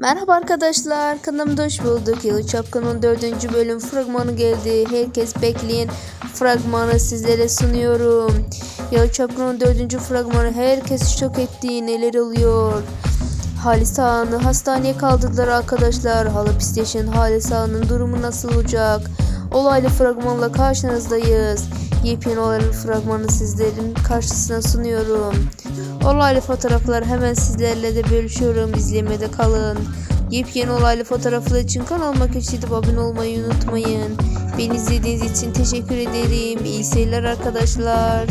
Merhaba arkadaşlar, kanalımda hoş bulduk. Yalı Çapkın'ın 4. bölüm fragmanı geldi. Herkes bekleyen fragmanı sizlere sunuyorum. Yalı Çapkın'ın 4. fragmanı herkes şok etti. Neler oluyor? Halis Ağa'nı hastaneye kaldırdılar arkadaşlar. Hala yaşayan Halis Ağa'nın durumu nasıl olacak? Olaylı fragmanla karşınızdayız. Yepyeni olaylı fragmanı sizlerin karşısına sunuyorum. Olaylı fotoğraflar hemen sizlerle de bölüşüyorum. İzlemede kalın. Yepyeni olaylı fotoğraflar için kanalıma keşfedip abone olmayı unutmayın. Beni izlediğiniz için teşekkür ederim. İyi seyirler arkadaşlar.